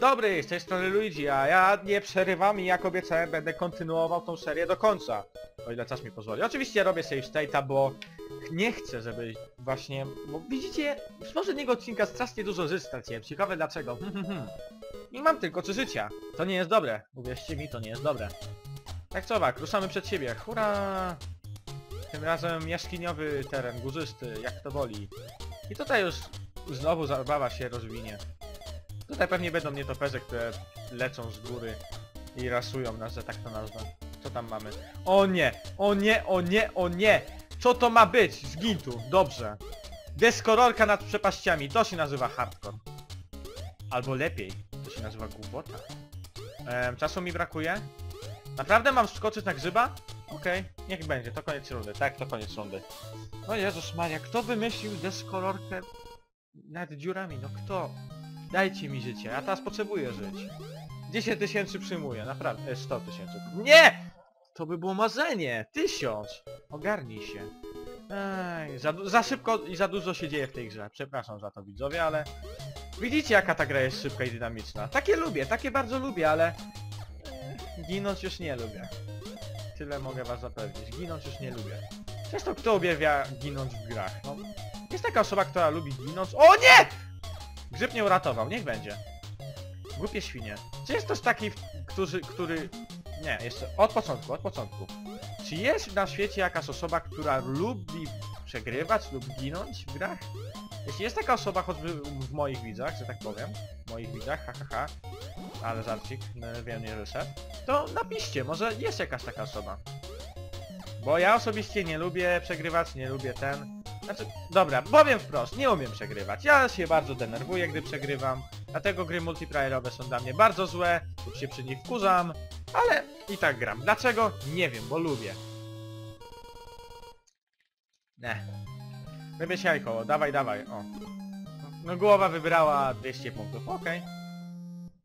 Dobry, z tej strony Luigi, a ja nie przerywam i jak obiecałem będę kontynuował tą serię do końca. O ile czas mi pozwoli. Oczywiście robię save state'a, bo nie chcę, żeby właśnie... Bo widzicie, z poprzedniego odcinka strasznie dużo żyć. Ciekawe dlaczego. I mam tylko trzy życia. To nie jest dobre. Uwierzcie mi, to nie jest dobre. Tak co wak, ruszamy przed siebie. Hurra! Tym razem jaskiniowy teren, górzysty, jak to woli. I tutaj już znowu zabawa się rozwinie. Tutaj pewnie będą nietoperze, które lecą z góry i rasują nas, że tak to nazwę. Co tam mamy? O nie! O nie! O nie! O nie! Co to ma być? Zgin tu! Dobrze. Deskorolka nad przepaściami. To się nazywa hardcore. Albo lepiej. To się nazywa głupota. Ehm, czasu mi brakuje. Naprawdę mam skoczyć na grzyba? Okej, niech będzie, to koniec rundy. Tak, to koniec rundy. O Jezus Maria, kto wymyślił deskolorkę nad dziurami? No kto? Dajcie mi życie, ja teraz potrzebuję żyć. 10 tysięcy przyjmuję, naprawdę. E, 100 tysięcy. Nie! To by było marzenie! Tysiąc! Ogarnij się. Ej, za, za szybko i za dużo się dzieje w tej grze. Przepraszam za to widzowie, ale... Widzicie jaka ta gra jest szybka i dynamiczna. Takie lubię, takie bardzo lubię, ale... e, Ginąć już nie lubię. Tyle mogę was zapewnić. Ginąć już nie lubię. Zresztą kto uwielbia ginąć w grach? No, jest taka osoba, która lubi ginąć. O nie! Grzyb nie uratował, niech będzie. Głupie świnie. Czy jest ktoś taki, który, który... Nie, jeszcze od początku, od początku. Czy jest na świecie jakaś osoba, która lubi przegrywać lub ginąć w grach? Jeśli jest taka osoba, choćby w moich widzach, że tak powiem, w moich widzach, ha ha ha, ale żarcik, no, wiem, nie ryszę, to napiszcie, może jest jakaś taka osoba. Bo ja osobiście nie lubię przegrywać, nie lubię ten... Znaczy, dobra, powiem wprost, nie umiem przegrywać. Ja się bardzo denerwuję, gdy przegrywam. Dlatego gry multiplayerowe są dla mnie bardzo złe, lub się przy nich wkurzam, ale i tak gram. Dlaczego? Nie wiem, bo lubię. Ne. Wybierz jajko, dawaj, dawaj, o. No głowa wybrała 200 punktów, okej.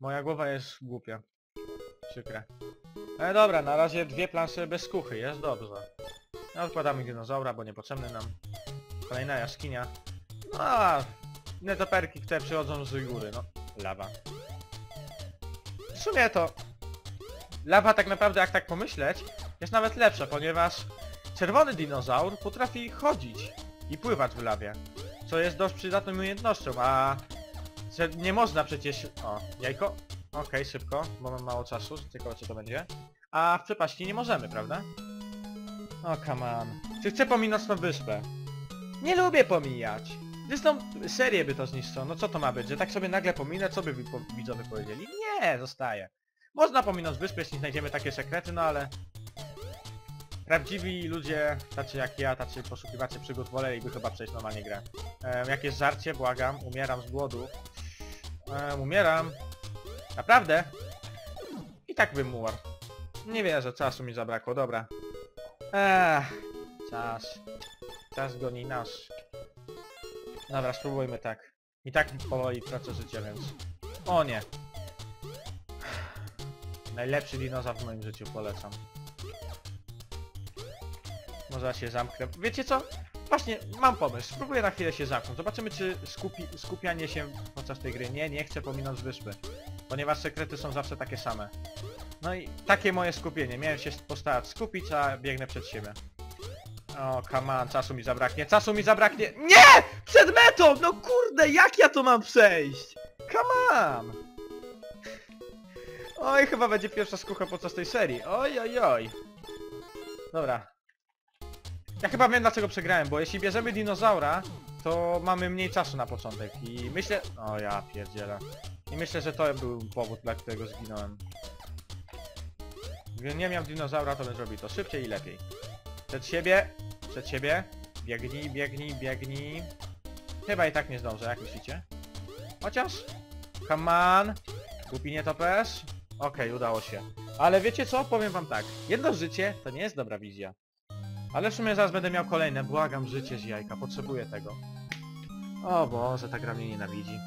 Moja głowa jest głupia. Przykre. E dobra, na razie dwie plansze bez kuchy, jest dobrze. No, Odkładamy dinozaura, bo niepotrzebny nam. Kolejna jaskinia. A netoperki, które przychodzą z góry, no. Lawa. W sumie to... Lawa tak naprawdę, jak tak pomyśleć, jest nawet lepsza, ponieważ czerwony dinozaur potrafi chodzić i pływać w lawie. Co jest dość przydatną umiejętnością, a... Nie można przecież... O, jajko? Okej, szybko, bo mam mało czasu, ciekawe co to będzie. A w przepaści nie możemy, prawda? O, come on. Czy chcę pominąć tą wyspę? Nie lubię pomijać. Zresztą serię by to zniszczyło. No co to ma być? Że tak sobie nagle pominę, co by widzowie powiedzieli? Nie, zostaje. Można pominąć wyspę, jeśli znajdziemy takie sekrety, no ale... Prawdziwi ludzie, tacy jak ja, tacy poszukiwacze przygód, woleliby chyba przejść normalnie grę. Ehm, jakieś żarcie, błagam, umieram z głodu. Ehm, umieram. Naprawdę? I tak bym umarł. Nie wierzę, czasu mi zabrakło, dobra. Ech, czas. Czas goni nas. Dobra, spróbujmy tak. I tak powoli tracę życie, więc... O nie! Najlepszy dinozaur w moim życiu, polecam. Może ja się zamknę. Wiecie co? Właśnie, mam pomysł. Spróbuję na chwilę się zamknąć. Zobaczymy, czy skupi skupianie się podczas tej gry. Nie, nie chcę pominąć wyspy. Ponieważ sekrety są zawsze takie same. No i takie moje skupienie. Miałem się postarać skupić, a biegnę przed siebie. O, come on, czasu mi zabraknie, czasu mi zabraknie. Nie! Przed metą! No kurde, jak ja to mam przejść? Come on! Oj, chyba będzie pierwsza skucha podczas tej serii. Oj, oj, oj. Dobra. Ja chyba wiem dlaczego przegrałem, bo jeśli bierzemy dinozaura, to mamy mniej czasu na początek i myślę... O ja pierdzielę. I myślę, że to był powód, dla którego zginąłem. Gdybym nie miał dinozaura, to bym zrobił to szybciej i lepiej. Przed siebie, przed siebie. Biegnij, biegnij, biegnij. Chyba i tak nie zdążę, jak myślicie? Chociaż... Come on! Głupi nie topesz? Okej, udało się. Ale wiecie co? Powiem wam tak. Jedno życie to nie jest dobra wizja. Ale w sumie zaraz będę miał kolejne. Błagam, życie z jajka. Potrzebuję tego. O Boże, ta gra mnie nienawidzi.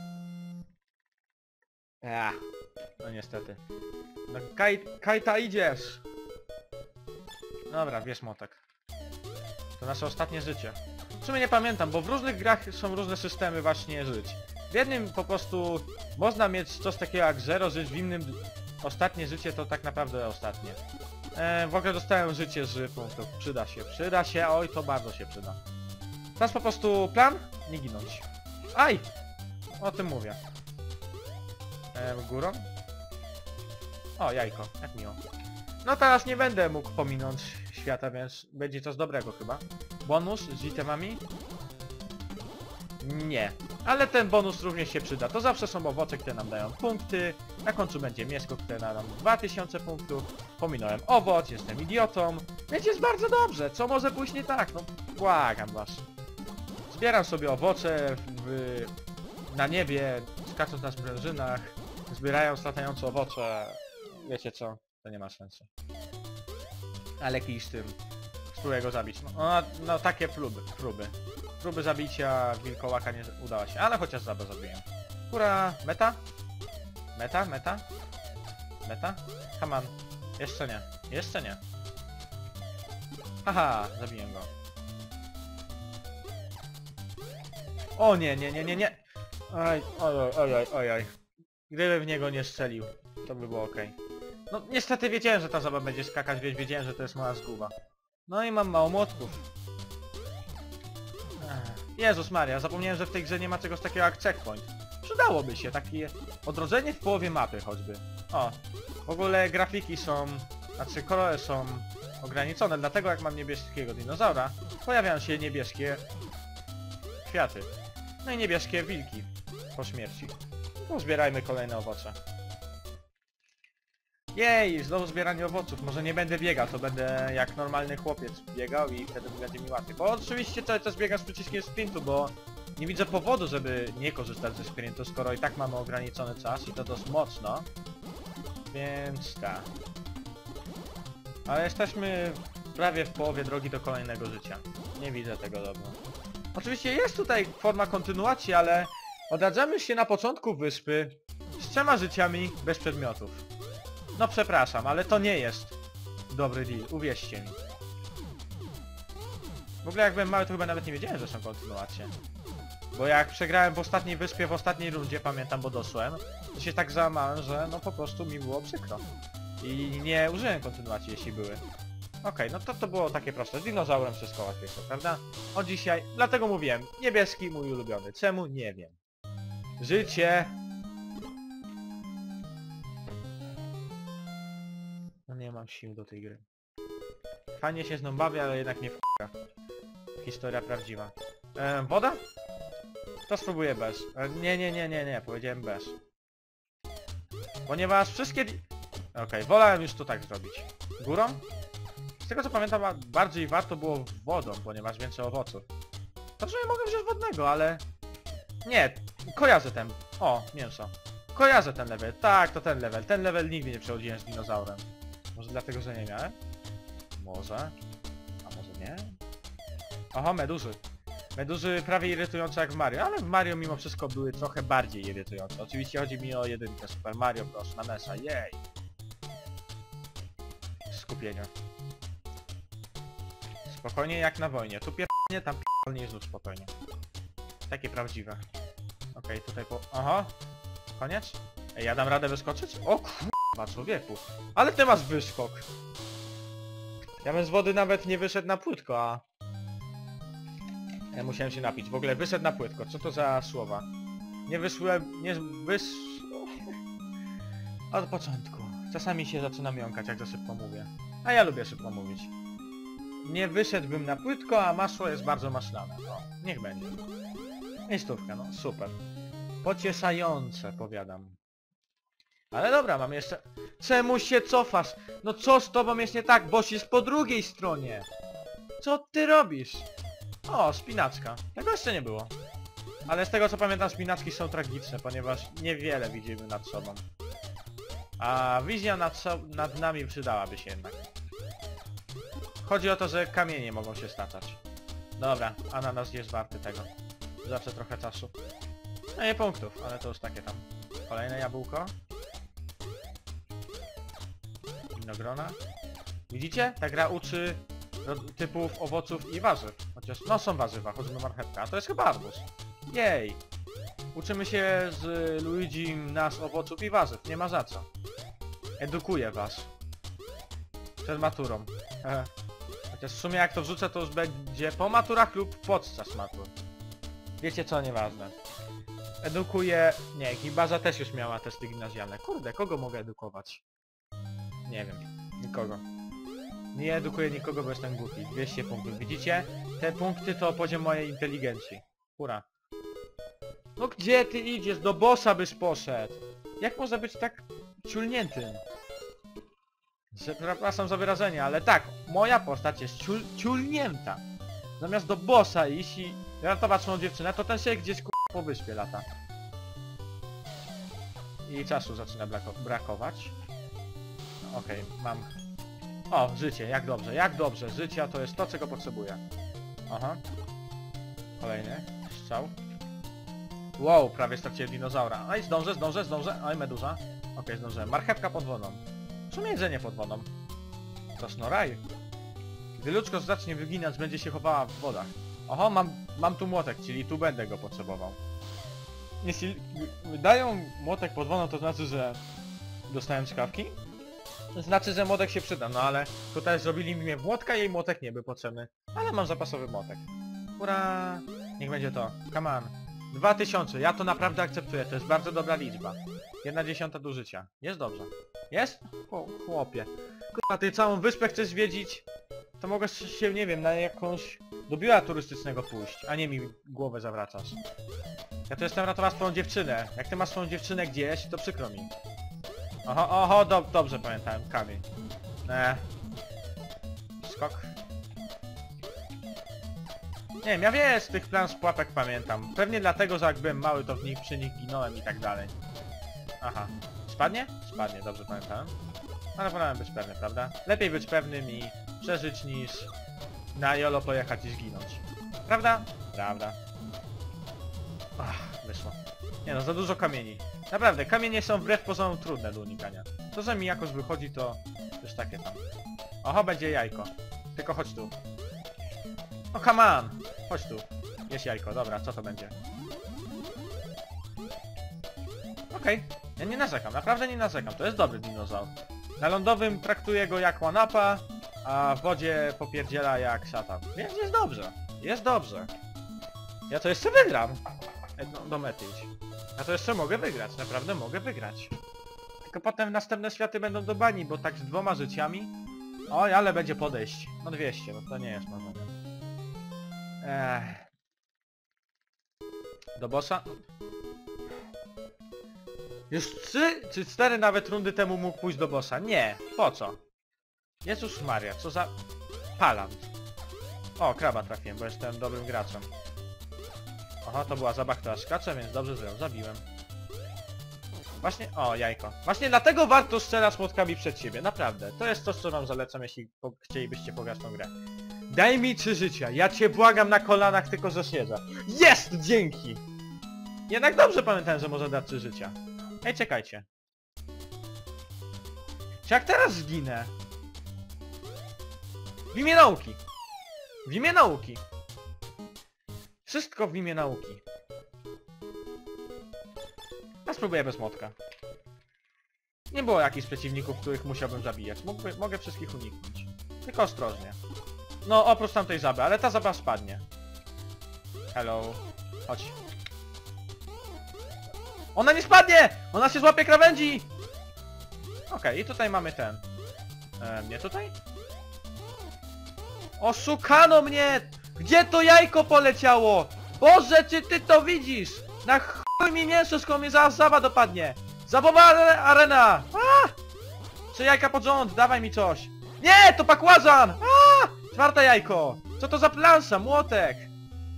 Ech, no niestety. No, Kaj, Kajta idziesz! Dobra, wiesz motek. To nasze ostatnie życie. W sumie nie pamiętam, bo w różnych grach są różne systemy właśnie żyć. W jednym po prostu można mieć coś takiego jak zero żyć, w innym ostatnie życie to tak naprawdę ostatnie. E, w ogóle dostałem życie z punktów. Przyda się, przyda się, oj to bardzo się przyda. Teraz po prostu plan? Nie ginąć. Aj! O tym mówię. E, górą? O, jajko, jak miło. No teraz nie będę mógł pominąć świata, więc będzie coś dobrego chyba. Bonus z itemami? Nie. Ale ten bonus również się przyda. To zawsze są owoce, które nam dają punkty. Na końcu będzie mieszko, które da nam 2000 punktów. Pominąłem owoc, jestem idiotą. Więc jest bardzo dobrze. Co może pójść nie tak? No błagam was. Zbieram sobie owoce w, na niebie, skacząc na sprężynach, zbierając latające owoce. Wiecie co? To nie ma sensu. Ale kij z tym. Spróbuję go zabić. No, no, no takie próby, próby. Próby zabicia wilkołaka nie udała się, ale chociaż zabę zabiję. Kura, meta? Meta, meta? Meta? Come on. Jeszcze nie. Jeszcze nie. Haha, zabiję go. O nie, nie, nie, nie, nie. Oj, oj, oj, oj, oj, oj, oj. Gdyby w niego nie strzelił, to by było okej. No niestety wiedziałem, że ta zaba będzie skakać, więc wiedziałem, że to jest mała zguba. No i mam mało młotków. Jezus Maria, zapomniałem, że w tej grze nie ma czegoś takiego jak checkpoint. Przydałoby się takie odrodzenie w połowie mapy choćby. O, w ogóle grafiki są, znaczy kolory są ograniczone, dlatego jak mam niebieskiego dinozaura, pojawiają się niebieskie kwiaty. No i niebieskie wilki po śmierci. No zbierajmy kolejne owoce. Jej, znowu zbieranie owoców. Może nie będę biegał, to będę jak normalny chłopiec biegał i wtedy będzie mi łatwiej. Bo oczywiście cały czas biegam z przyciskiem sprintu, bo nie widzę powodu, żeby nie korzystać ze sprintu, skoro i tak mamy ograniczony czas i to dość mocno. Więc tak. Ale jesteśmy prawie w połowie drogi do kolejnego życia. Nie widzę tego dobrze. Oczywiście jest tutaj forma kontynuacji, ale odradzamy się na początku wyspy z trzema życiami bez przedmiotów. No przepraszam, ale to nie jest dobry deal, uwierzcie mi. W ogóle jak byłem mały, to chyba nawet nie wiedziałem, że są kontynuacje. Bo jak przegrałem w ostatniej wyspie, w ostatniej rundzie, pamiętam, bo doszłem, to się tak załamałem, że no po prostu mi było przykro. I nie użyłem kontynuacji, jeśli były. Okej, no to to było takie proste. Z dinozaurem wszystko łatwiejsze, prawda? O dzisiaj, dlatego mówiłem, niebieski mój ulubiony. Czemu? Nie wiem. Życie No nie mam sił do tej gry. Fajnie się z nią bawię, ale jednak nie f***a. Historia prawdziwa. E, woda? To spróbuję bez. E, nie, nie, nie, nie, nie, powiedziałem bez. Ponieważ wszystkie... Okej, wolałem już to tak zrobić. Górą? Z tego co pamiętam, bardziej warto było wodą, ponieważ więcej owoców. W sumie mogę wziąć wodnego, ale... Nie, kojarzę ten... O, mięso. Kojarzę ten level. Tak, to ten level. Ten level nigdy nie przechodziłem z dinozaurem. Może dlatego, że nie miałem? Może. A może nie? Oho, meduzy. Meduzy prawie irytujące jak w Mario, ale w Mario mimo wszystko były trochę bardziej irytujące. Oczywiście chodzi mi o jedynkę Super Mario Bros. na NES-a, jej! Skupienie. Spokojnie jak na wojnie. Tu pierdolnie, tam pierdolnie znów spokojnie. Takie prawdziwe. Okej, tutaj po... Oho! Koniec? Ej, ja dam radę wyskoczyć? O kurwa, człowieku! Ale ty masz wyskok! Ja bym z wody nawet nie wyszedł na płytko, a... Ja musiałem się napić. W ogóle wyszedł na płytko. Co to za słowa? Nie wyszłem... Nie wys... Od początku. Czasami się zaczynam jąkać, jak za szybko mówię. A ja lubię szybko mówić. Nie wyszedłbym na płytko, a masło jest bardzo maślane. No, niech będzie. Miejscówka, no, super. Pocieszające, powiadam. Ale dobra, mam jeszcze... Czemu się cofasz? No co z tobą jest nie tak? Boś jest po drugiej stronie. Co ty robisz? O, spinaczka. Tego jeszcze nie było. Ale z tego co pamiętam, spinaczki są tragiczne, ponieważ niewiele widzimy nad sobą. A wizja nad, so nad nami przydałaby się jednak. Chodzi o to, że kamienie mogą się staczać. Dobra, ananas jest warty tego. Zawsze trochę czasu. No nie punktów, ale to już takie tam. Kolejne jabłko. Winogrona. Widzicie? Ta gra uczy typów owoców i warzyw. Chociaż, no są warzywa, choćby marchewka. A to jest chyba arbuz. Jej! Uczymy się z Luigi nas owoców i warzyw, nie ma za co. Edukuję was. Przed maturą. Chociaż w sumie jak to wrzucę to już będzie po maturach lub podczas matur. Wiecie co, nieważne. Edukuję... Nie, Gibaza też już miała testy gimnazjalne. Kurde, kogo mogę edukować? Nie wiem. Nikogo. Nie edukuję nikogo, bo jestem głupi. 200 punktów. Widzicie? Te punkty to poziom mojej inteligencji. Hura. No gdzie ty idziesz? Do bossa byś poszedł. Jak można być tak ciulniętym? Przepraszam za wyrażenie, ale tak, moja postać jest ciul, ciulnięta. Zamiast do bossa iść i ratować swoją dziewczynę, to ten się gdzieś ku... po wyspie lata. I czasu zaczyna brako brakować. No, Okej, mam... O, życie, jak dobrze, jak dobrze. Życia to jest to, czego potrzebuję. Aha. Kolejny strzał. Wow, prawie straciłem dinozaura. Oj, zdążę, zdążę, zdążę. Oj, meduza. Okej, zdążyłem. Marchewka pod wodą. Co jedzenie pod wodą? To snoraj. Gdy ludzko zacznie wyginać, będzie się chowała w wodach. Oho, mam, mam tu młotek, czyli tu będę go potrzebował. Jeśli dają młotek pod wodą, to znaczy, że dostałem skawki? Znaczy, że młotek się przyda, no ale tutaj zrobili mi młotka jej młotek nie był potrzebny. Ale mam zapasowy młotek. Ura! Niech będzie to. Come on. 2000, ja to naprawdę akceptuję, to jest bardzo dobra liczba. Jedna dziesiąta do życia. Jest dobrze. Jest? O, chłopie. Kurwa, ty całą wyspę chcesz zwiedzić? To mogę się, nie wiem, na jakąś... do biura turystycznego pójść, a nie mi głowę zawracasz. Ja tu jestem ratować swoją dziewczynę. Jak ty masz swoją dziewczynę gdzieś, to przykro mi. Oho, oho, do, dobrze pamiętałem, kamień. Ne. Skok. Nie wiem, ja wiesz, z tych plan z pułapek pamiętam. Pewnie dlatego, że jak byłem mały, to w nich przy nich ginąłem i tak dalej. Aha. Spadnie? Spadnie, dobrze pamiętałem. Ale wolałem być pewny, prawda? Lepiej być pewnym i przeżyć niż na jolo pojechać i zginąć. Prawda? Prawda. Ach, wyszło. Nie no, za dużo kamieni. Naprawdę, kamienie są wbrew pozorom trudne do unikania. To, że mi jakoś wychodzi, to już takie tam. Oho, będzie jajko. Tylko chodź tu. O, come on! Chodź tu. Jest jajko, dobra, co to będzie? Okej, ja nie narzekam, naprawdę nie narzekam, to jest dobry dinozaur. Na lądowym traktuję go jak łanapa, a w wodzie popierdziela jak szatan. Więc jest dobrze, jest dobrze. Ja to jeszcze wygram. Ej, no, do mety. Ja to jeszcze mogę wygrać, naprawdę mogę wygrać. Tylko potem następne światy będą do bani, bo tak z dwoma życiami... Oj, ale będzie podejść. No 200, no to nie jest może. Ech. Do bossa? Już trzy czy cztery nawet rundy temu mógł pójść do bossa. Nie, po co? Jezus Maria, co za... Palant. O, kraba trafiłem, bo jestem dobrym graczem. Oho, to była zabawka skacza, więc dobrze, że ją zabiłem. Właśnie, o, jajko. Właśnie dlatego warto strzelać młotkami przed siebie, naprawdę. To jest to, co wam zalecam, jeśli po chcielibyście pograć tą grę. Daj mi trzy życia, ja cię błagam na kolanach, tylko że. Jest! Dzięki! Jednak dobrze pamiętałem, że może dać trzy życia. Ej, czekajcie. Czy jak teraz zginę? W imię nauki! W imię nauki! Wszystko w imię nauki. Ja spróbuję bez motka. Nie było jakichś przeciwników, których musiałbym zabijać. Mógłby, mogę wszystkich uniknąć. Tylko ostrożnie. No, oprócz tamtej żaby, ale ta żaba spadnie. Hello. Chodź. Ona nie spadnie! Ona się złapie krawędzi! Okej, i tutaj mamy ten. E, nie tutaj? Oszukano mnie! Gdzie to jajko poleciało? Boże, czy ty to widzisz? Na chuj mi mięso, skoro mnie zaraz dopadnie! Zabowa are- arena! A! Trzy jajka pod rząd, dawaj mi coś! Nie, to pakłazan! A! Czwarte jajko! Co to za plansza? Młotek!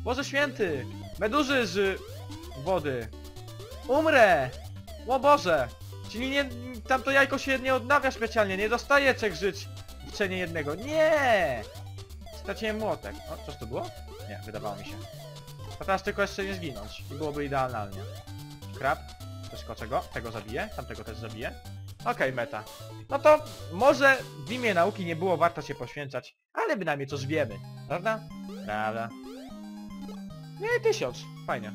Boże święty! Meduzy z wody! Umrę! O Boże! Czyli nie, tamto jajko się nie odnawia specjalnie, nie dostaje trzech żyć w cenie jednego. Nie! Straciłem młotek. O, coś to było? Nie, wydawało mi się. To teraz tylko jeszcze nie zginąć. I byłoby idealnie. Krab. Przeskoczę go. Tego zabiję. Tamtego też zabiję. Okej, meta. No to może w imię nauki nie było warto się poświęcać, ale bynajmniej coś wiemy. Prawda? Prawda. Nie, tysiąc. Fajnie.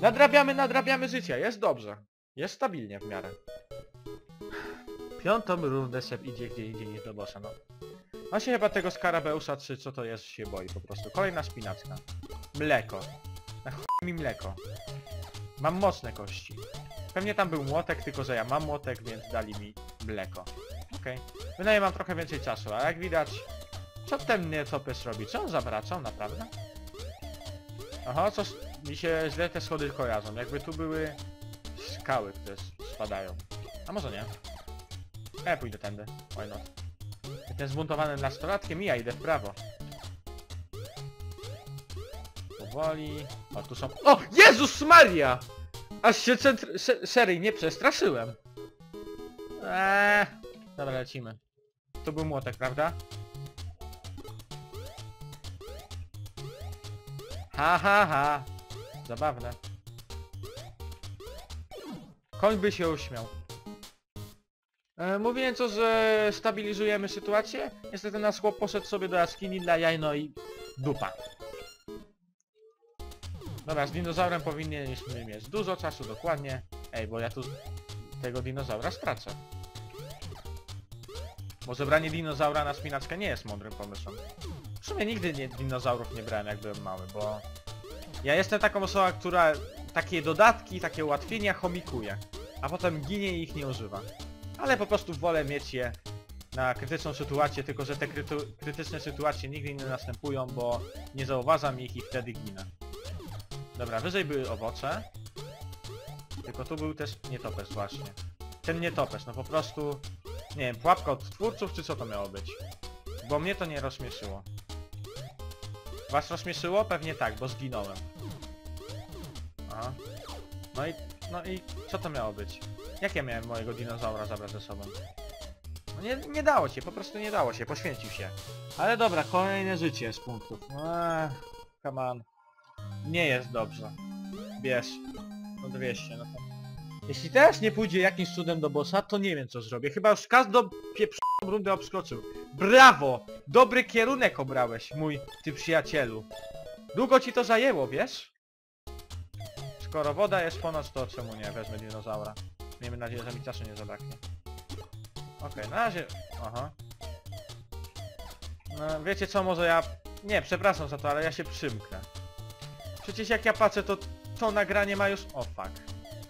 Nadrabiamy, nadrabiamy życie, jest dobrze. Jest stabilnie w miarę. Piątą rundę Seb idzie gdzie indziej niż do bossa, no. On się chyba tego skarabeusa, czy co to jest, się boi po prostu. Kolejna spinacka. Mleko. Na chuj mi mleko. Mam mocne kości. Pewnie tam był młotek, tylko że ja mam młotek, więc dali mi mleko. Okej. Wydaje mam trochę więcej czasu, a jak widać... Co ten nietopys robi? Co on zabracał, naprawdę? Aha, co... Mi się źle te schody kojarzą. Jakby tu były skały, które spadają. A może nie? Ja pójdę tędy. Why not? Jestem zbuntowanym nastolatkiem i ja idę w prawo. Powoli. O, tu są... O! Jezus Maria! Aż się centr... se seryjnie przestraszyłem. Eee. Dobra, lecimy. To był młotek, prawda? Ha, ha, ha. Zabawne. Koń by się uśmiał. E, mówiłem co, że stabilizujemy sytuację. Niestety nasz chłop poszedł sobie do jaskini dla jaj, no i dupa. Dobra, z dinozaurem powinniśmy mieć dużo czasu, dokładnie. Ej, bo ja tu tego dinozaura stracę. Bo zebranie dinozaura na spinaczkę nie jest mądrym pomysłem. W sumie nigdy nie, dinozaurów nie brałem jak byłem mały, bo... Ja jestem taką osobą, która takie dodatki, takie ułatwienia chomikuje. A potem ginie i ich nie używa. Ale po prostu wolę mieć je na krytyczną sytuację, tylko że te krytu- krytyczne sytuacje nigdy nie następują, bo nie zauważam ich i wtedy ginę. Dobra, wyżej były owoce. Tylko tu był też nietoperz właśnie. Ten nietoperz, no po prostu... Nie wiem, pułapka od twórców, czy co to miało być? Bo mnie to nie rozśmieszyło. Was rozśmieszyło? Pewnie tak, bo zginąłem. Aha. No i... No i co to miało być? Jak ja miałem mojego dinozaura zabrać ze sobą? No nie, nie dało się, po prostu nie dało się, poświęcił się. Ale dobra, kolejne życie z punktów. Eee, come on. Nie jest dobrze. Bierz. No 200, no to... Jeśli teraz nie pójdzie jakimś cudem do bossa, to nie wiem co zrobię. Chyba już każdą pieprzoną rundę obskoczył. Brawo! Dobry kierunek obrałeś, mój ty przyjacielu. Długo ci to zajęło, wiesz? Skoro woda jest ponoć, to czemu nie? Wezmę dinozaura. Miejmy nadzieję, że mi czasu nie zabraknie. Okej, na razie... Aha. No, wiecie co, może ja... Nie, przepraszam za to, ale ja się przymknę. Przecież jak ja patrzę, to to nagranie ma już... O fuck.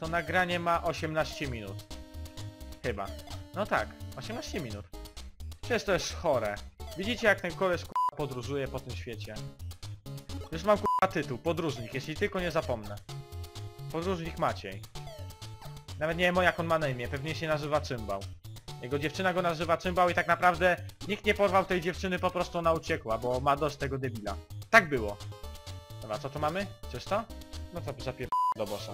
To nagranie ma 18 minut. Chyba. No tak, 18 minut. Przecież to jest chore. Widzicie jak ten koleś k***a podróżuje po tym świecie. Już mam k***a tytuł, podróżnik, jeśli tylko nie zapomnę. Podróżnik Maciej. Nawet nie wiem jak on ma na imię, pewnie się nazywa Cymbał. Jego dziewczyna go nazywa Cymbał i tak naprawdę nikt nie porwał tej dziewczyny, po prostu ona uciekła, bo ma dość tego debila. Tak było. Dobra, co tu mamy? Czysto? No to zapier... do bossa.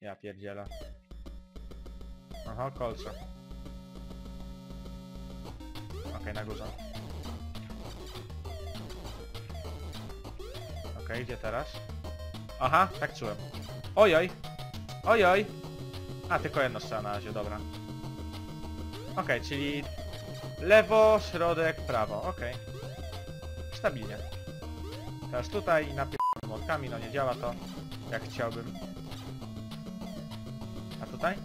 Ja pierdzielę. Aha, kolce. Okej, na górze. Okej, gdzie teraz? Aha, tak czułem. Ojoj! Ojoj! A, tylko jedna strzała na razie, dobra. Okej, czyli... Lewo, środek, prawo, okej. Stabilnie. Teraz tutaj i napierdolę młotkami, no nie działa to jak chciałbym. A tutaj?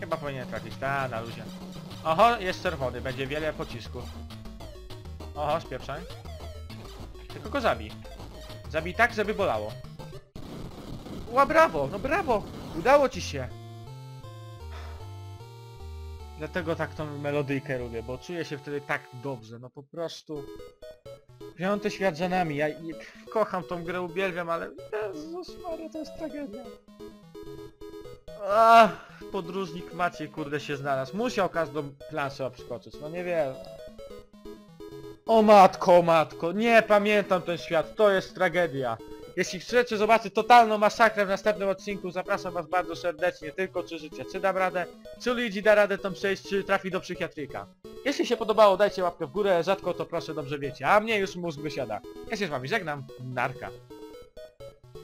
Chyba powinien trafić, ta, na luzie. Oho, jest czerwony, będzie wiele pocisków. Oho, spieprzaj. Tylko go zabij. Zabij tak, żeby bolało. Ła, brawo, no brawo! Udało ci się! Dlatego tak tą melodyjkę lubię, bo czuję się wtedy tak dobrze, no po prostu... Piąty świat za nami, ja i- kocham tą grę, uwielbiam, ale... Jezus Maria, to jest tragedia. Ach, podróżnik Maciej, kurde, się znalazł. Musiał każdą planszę obskoczyć, no nie wiem. O matko, matko, nie pamiętam ten świat, to jest tragedia. Jeśli chcecie zobaczyć totalną masakrę w następnym odcinku, zapraszam was bardzo serdecznie, tylko czy życie, czy dam radę, czy Luigi da radę tam przejść, czy trafi do psychiatryka. Jeśli się podobało, dajcie łapkę w górę, rzadko to proszę dobrze wiecie, a mnie już mózg wysiada. Ja się z wami żegnam, narka.